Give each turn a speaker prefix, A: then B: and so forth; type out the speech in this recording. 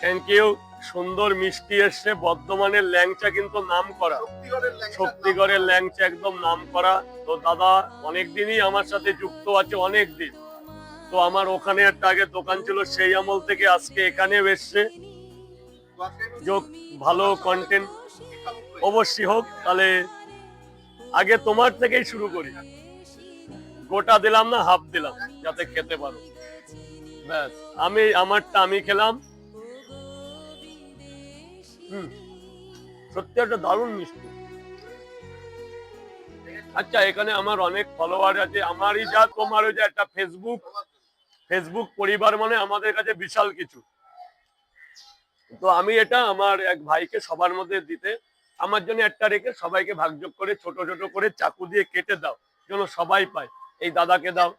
A: Thank you সুন্দর মিষ্টি এসছে বর্ধমানের ল্যাংচা কিন্তু নাম করা
B: শক্তিগড়ের ল্যাংচা
A: একদম নাম করা তো দাদা অনেক দিনই আমার সাথে যুক্ত আছে অনেক দিন তো আমার ওখানে একটা আগে দোকান ছিল সেই আমল থেকে আজকে এখানেও এসছে। যোগ ভালো কন্টেন্ট অবশ্যই হোক তাহলে আগে তোমার থেকেই শুরু করি। গোটা দিলাম না, হাফ দিলাম, যাতে খেতে পারো। ব্যাস, আমি আমারটা আমি খেলাম। সত্যি একটা দারুণ মিষ্টি। আচ্ছা এখানে আমার অনেক ফলোয়ার আছে। আমারই যা, তোমারও যা, একটা ফেসবুক ফেসবুক পরিবার মানে আমাদের কাছে বিশাল কিছু। তো আমি এটা আমার এক ভাইকে সবার মধ্যে দিতে আমার জন্য একটা রেখে সবাইকে ভাগযোগ করে, ছোট ছোট করে চাকু দিয়ে কেটে দাও, যেন সবাই পায়। এই দাদাকে দাও।